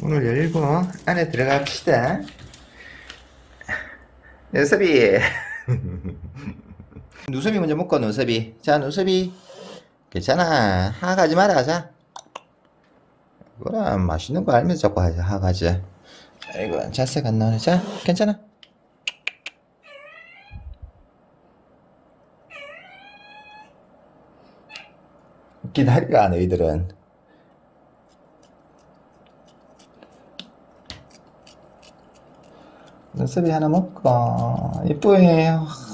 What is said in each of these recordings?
문을 열고 안에 들어갑시다. 눈썹이. 눈썹이 먼저 먹고 눈썹이. 자 눈썹이. 괜찮아. 하가지 마라 자. 그럼 맛있는 거 알면서 자꾸 하자 하가지. 아이고 자색 안 나오네. 자 괜찮아. 기다리가 너희들은. 눈썹이 하나 먹고. 이쁘이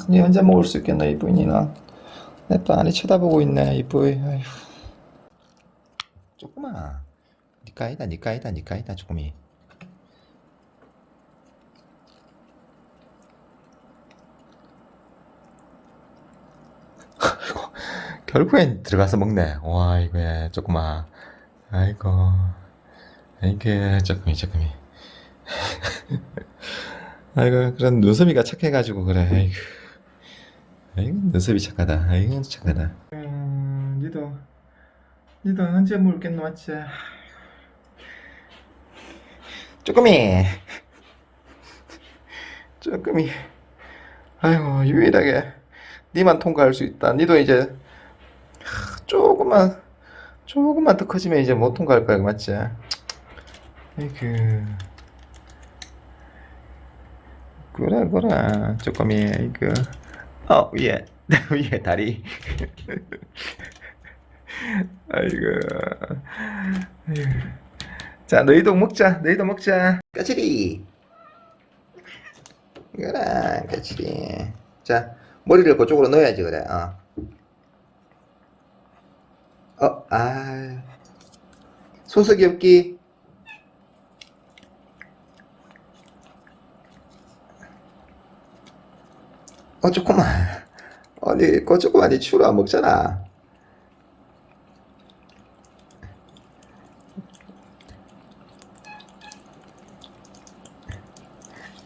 니 혼자 먹을 수 있겠나 이쁘이니는 내또 안에 쳐다보고 있네 이쁘이 아휴. 조금만 니까 아니다 니까 아니다 니까 아니다 조금이. 결국엔 들어가서 먹네. 와 이거 조금만 아이고. 이게 조금이 조금이 아이고 그런 눈썹이가 착해가지고 그래. 아이고. 아이고 눈썹이 착하다. 아이고 착하다. 음, 니도 니도 언제 물겠노 맞지? 쪼꼬미 쪼꼬미 아이고 유일하게 니만 통과할 수 있다. 니도 이제 하, 조금만 조금만 더 커지면 이제 못 통과할 거야 맞지? 아이고 그래 그래. 조금이 이거 어 위에 위에 다리. 아이고. 자 너희도 먹자 너희도 먹자. 까칠이. 그래 까칠이. 자 머리를 그쪽으로 넣어야지 그래. 어. 어, 아, 손석이 없기. 어, 조금만. 아니, 그 조금만 이 추로 안 먹잖아.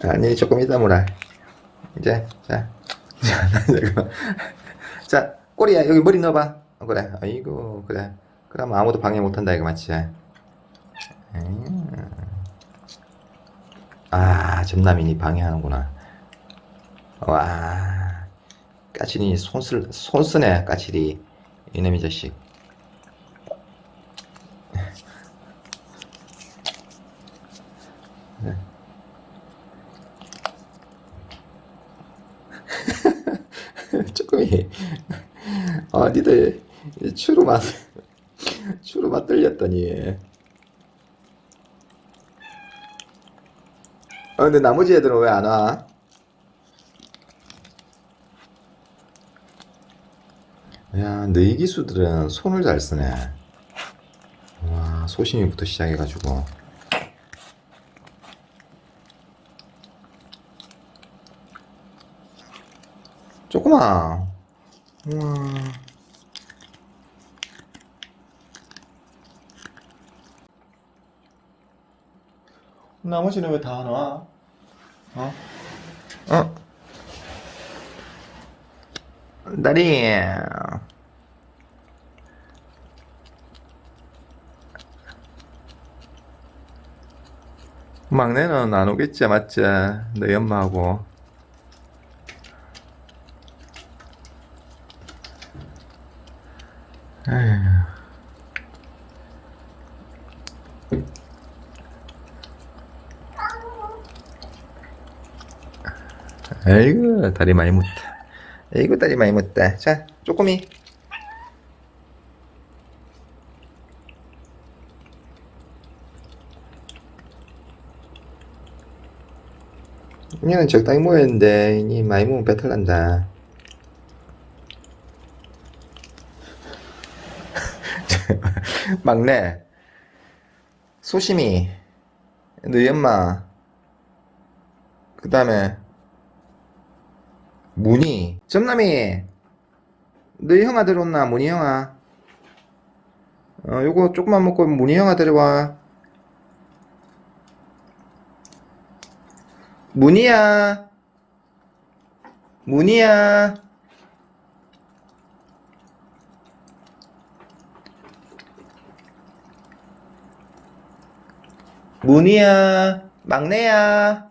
아니, 조금 이따 물어. 이제, 자. 자, 꼬리야, 여기 머리 넣어봐. 어, 그래. 아이고, 그래. 그럼 아무도 방해 못한다, 이거 맞지? 음. 아, 점남이니 방해하는구나. 와, 까칠이 손쓸, 손 쓰네, 까칠이. 이놈의 자식. 조금이, 아, 니들, 추루 맛, 추루 맛 들렸더니. 어, 근데 나머지 애들은 왜 안 와? 야, 너희 기수들은 손을 잘 쓰네. 와, 소심이부터 시작해가지고. 조금만. 우와. 나머지는 왜 다 안 와? 어? 어? 다리. 막내는 안 오겠지, 맞지? 너희 엄마하고. 에휴. 아이고, 다리 많이. 아 이고, 다리 많이 묻다. 자, 쪼꼬미. 그냥 적당히 모였는데, 이 많이 모으면 배탈 난다. 막내, 소심이, 너희 엄마, 그 다음에, 문희, 점남이, 너희 형아 들어온나, 문희 형아? 어, 요거 조금만 먹고 문희 형아 데려와. 문희야, 문희야. 문이야, 막내야.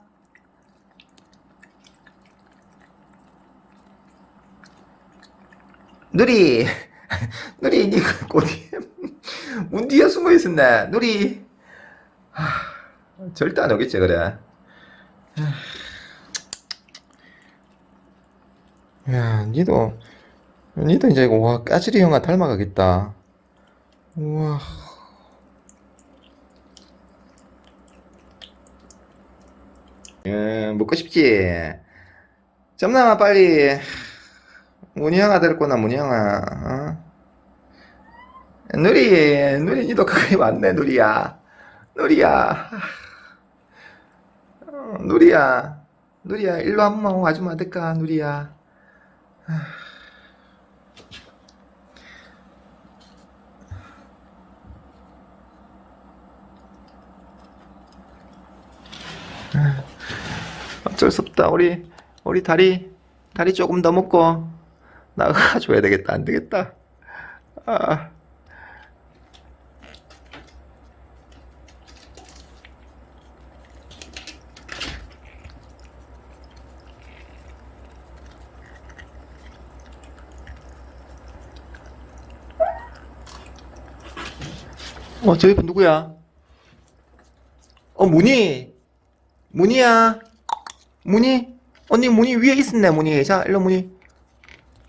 누리, 누리, 니가 어디, 문 뒤에 숨어 있었네. 누리. 하, 절대 안 오겠지, 그래. 야, 니도, 니도 이제, 와, 까칠이 형아 닮아가겠다. 우와. 음, 먹고 싶지? 점남아, 빨리. 문희 형아 데리고 나, 문희 형아. 어? 누리, 누리, 니도 가까이 왔네, 누리야. 누리야. 어, 누리야. 누리야, 일로 한 번만 와주면 안 될까, 누리야. 어쩔 수 없다. 우리 우리 다리 다리 조금 더 먹고 나가줘야 되겠다. 안 되겠다. 아. 어, 저기 분 누구야? 어, 문희. 문희야. 문희? 언니 문희 위에 있었네, 문희. 자, 일로 문희.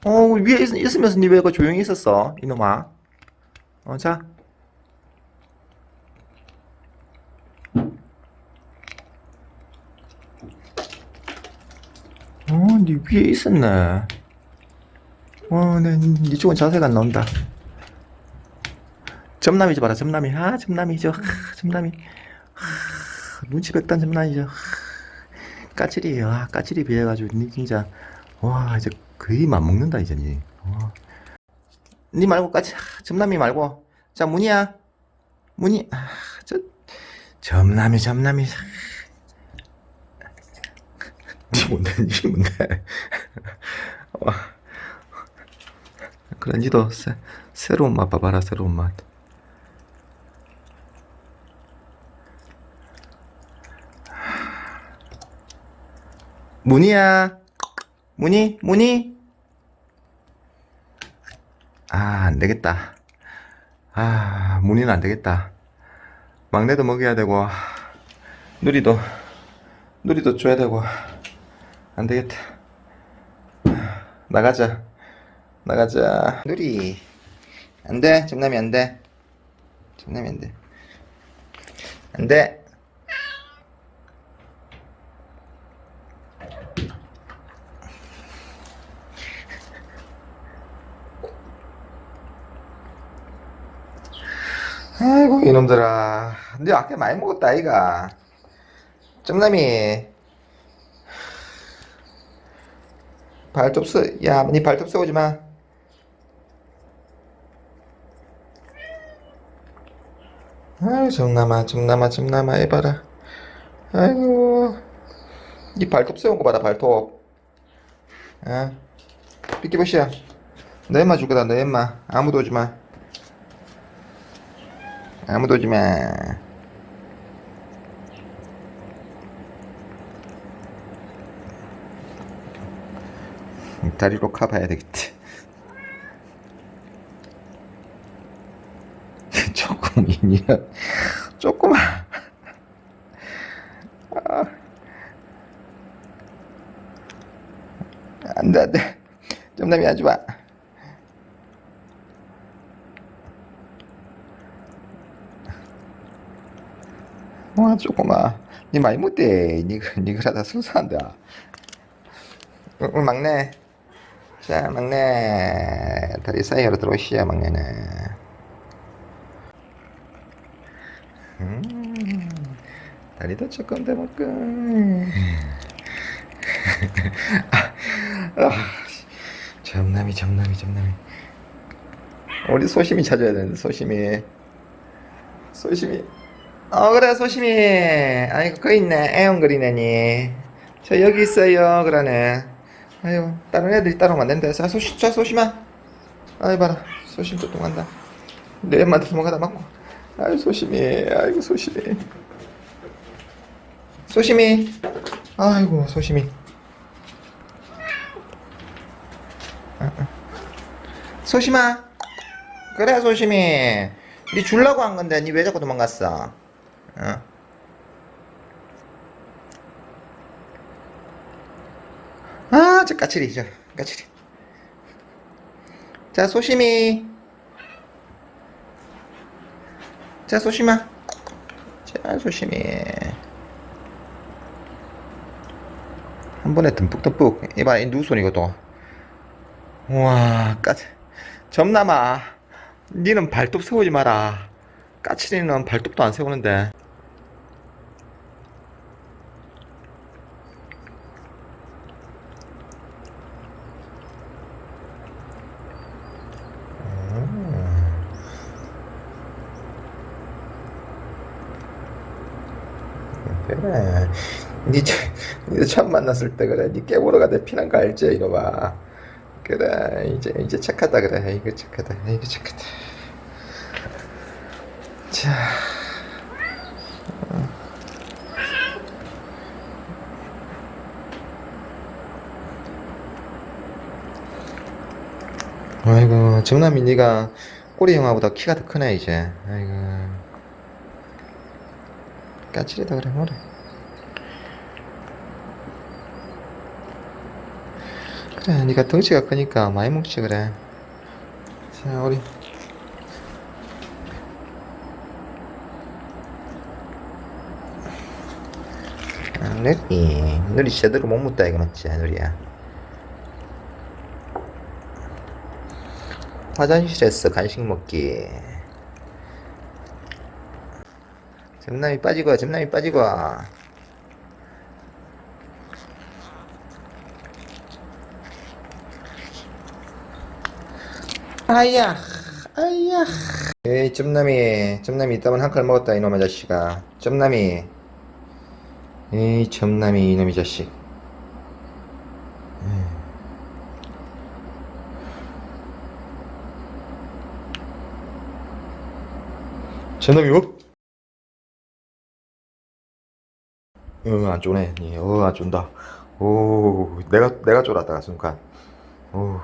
어, 위에 있, 있으면서 니왜그 조용히 있었어, 이놈아. 어, 자. 어, 니 위에 있었네. 어, 내, 니 쪽은 자세가 안 나온다. 점남이죠, 봐라, 점남이. 아, 점남이죠. 아, 점남이. 아, 눈치 백단 점남이죠. 까칠이에요. 아, 까칠이 비해가지고 니 진짜 와 이제 거의 안 먹는다 이제 니. 와. 니 말고 까칠 아, 점남이 말고 자 문이야 문이 아, 저 점남이 점남이 니 뭔데 니 뭔데 와. 그래 니도 새, 새로운 맛 봐봐라 새로운 맛 문이야. 문이, 문이. 아, 안 되겠다. 아, 문이는 안 되겠다. 막내도 먹여야 되고, 누리도, 누리도 줘야 되고, 안 되겠다. 나가자. 나가자. 누리. 안 돼. 정남이 안 돼. 정남이 안 돼. 안 돼. 아이고 이놈들아 근데 아까 많이 먹었다 아이가 점남이 발톱 쓰, 야, 니 발톱 쏘지 마. 아유, 점남아, 점남아, 점남아, 해봐라. 아이고, 니 발톱 세운 거 봐라, 발톱. 아, 삐끼보시야. 너 엄마 줄 거다, 너 엄마. 아무도 오지 마. 아무도 오지 마. 다리로 가봐야 되겠지. 조금 이니야 조금만. 아. 안돼 안돼. 점남이 하지 마. 와 조금만. 니 많이 못돼. 니가 니가 하다 순수한다. 응, 응, 막내. 자, 막내. 다리 사이로 들어오시야, 막내는. 음, 다리도 조금 더 먹고. 아, 아, 점남이, 점남이, 점남이. 우리 소심이 찾아야 되는데, 소심이. 소심이. 어, 그래, 소심이. 아이고, 거 있네. 애용거리네, 니. 저 여기 있어요, 그러네. 아유, 다른 애들이 안 된다. 자, 소심, 자, 소심아. 아이, 봐라. 소심 또 동한다. 내 엄마한테 도망가다 맞고. 아유, 소심이. 아이고, 소심이. 소심이. 아이고, 소심이. 아, 아. 소심아. 그래, 소심이. 니 줄라고 한 건데, 니 왜 자꾸 도망갔어? 어? 아, 저 까칠이, 저 까칠이. 자, 소심이. 자, 소심아. 자, 소심이. 한 번에 듬뿍듬뿍. 이봐, 이 누구 손이고 또. 우와, 까 점남아. 니는 발톱 세우지 마라. 까칠이는 발톱도 안 세우는데. 그래. 니, 처- 니 처음 만났을 때 그래. 니 깨물어가 내 피난 거 알지? 이놈아. 그래. 이제, 이제 착하다 그래. 이거 착하다. 이거 착하다. 자. 아이고, 정남이 니가 꼬리 형아보다 키가 더 크네, 이제. 아이고. 까칠이다 그래, 뭐래. 그래, 니가 덩치가 크니까 많이 먹지, 그래. 자, 우리. 아, 누리. 누리 제대로 못 묻다, 이거 맞지, 누리야. 화장실에서 간식 먹기. 점남이 빠지고, 점남이 빠지고. 아야, 아야. 에이, 점남이, 점남이 이따만 한 칼 먹었다, 이놈의 자식아. 점남이. 에이, 점남이, 이놈의 자식. 점남이, 어? 응, 안 쪼네. 어, 안 쫀다. 오, 내가, 내가 쫄았다, 순간. 오.